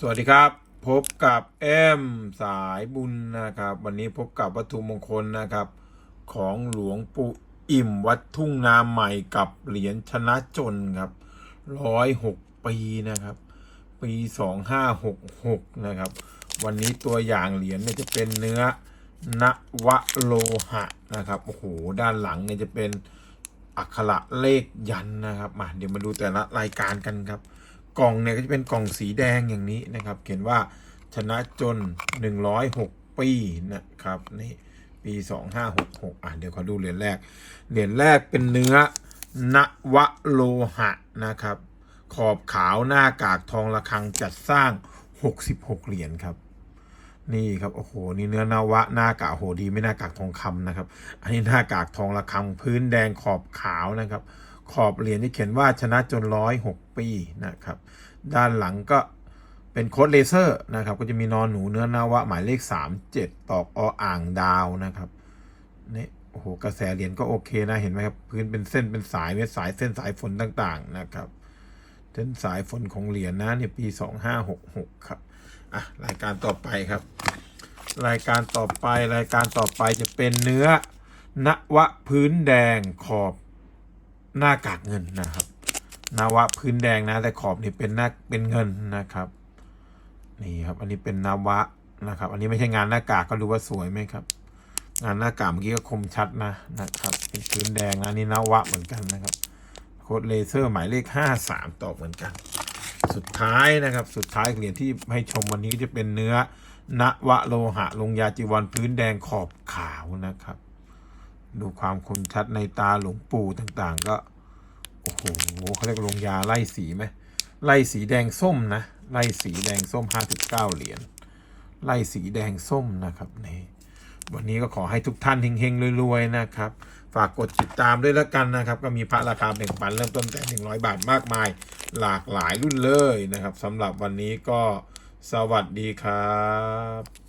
สวัสดีครับ พบกับแอมสายบุญนะครับ วันนี้พบกับวัตถุมงคลนะครับ ของหลวงปู่อิ่มวัดทุ่งนาใหม่กับเหรียญชนะจนครับร้อยหกปีนะครับ ปีสองห้าหกหกนะครับ วันนี้ตัวอย่างเหรียญเนี่ยจะเป็นเนื้อนวโลหะนะครับโอ้โหด้านหลังเนี่ยจะเป็นอักขระเลขยันนะครับมาเดี๋ยวมาดูแต่ละรายการกันครับ กล่องเนี่ยก็จะเป็นกล่องสีแดงอย่างนี้นะครับ เขียนว่าชนะจน 106 ปีนะครับนี่ปี 2566 อะเดี๋ยวขอดูเหรียญแรก เหรียญแรกเป็นเนื้อนวโลหะนะครับ ขอบขาวหน้ากากทองระฆังจัดสร้าง 66 เหรียญครับนี่ครับโอ้โหนี่เนื้อนวะหน้ากากโหดีไม่หน้ากากทองคำนะครับ อันนี้หน้ากากทองระฆังพื้นแดงขอบขาวนะครับ ขอบเหรียญที่เขียนว่าชนะจนร้อยหกปีนะครับ ด้านหลังก็เป็นโค้ดเลเซอร์นะครับ ก็จะมีนอนหนูเนื้อนาวะหมายเลข 37 ตอกออ่างดาวนะครับนี่โอ้โหกระแสเหรียญก็โอเคนะเห็นไหมครับ พื้นเป็นเส้นเป็นสายเป็นสายเส้นสายฝนต่างๆนะครับเส้นสายฝนของเหรียญนะเนี่ยปี 2566 ครับอะรายการต่อไปครับ รายการต่อไปรายการต่อไปจะเป็นเนื้อนวะพื้นแดงขอบ หน้ากากเงินนะครับ นาวะพื้นแดงนะแต่ขอบนี่เป็นหน้าเป็นเงินนะครับนี่ครับอันนี้เป็นนาวะนะครับ อันนี้ไม่ใช่งานหน้ากากก็ดูว่าสวยไหมครับ งานหน้ากากเมื่อกี้ก็คมชัดนะนะครับ เป็นพื้นแดงนะอันนี่นาวะเหมือนกันนะครับโคดเลเซอร์หมายเลขห้าสามตอบเหมือนกัน สุดท้ายนะครับ สุดท้ายเหรียญที่ให้ชมวันนี้ก็จะเป็นเนื้อนวะโลหะลงยาจีวรพื้นแดงขอบขาวนะครับ ดูความคมชัดในตาหลวงปู่ต่างๆ ก็ โอ้โหเขาเรียกลงยาไล่สีไหมไล่สีแดงส้มนะ ไล่สีแดงส้มห้าสิบเก้าเหรียญไล่สีแดงส้มนะครับนี่วันนี้ก็ขอให้ทุกท่านเฮงๆรวยๆนะครับ ฝากกดติดตามด้วยแล้วกันนะครับ ก็มีพระราคาแบ่งปันเริ่มต้นแต่ 100 บาทมากมาย หลากหลายรุ่นเลยนะครับสำหรับวันนี้ก็สวัสดีครับ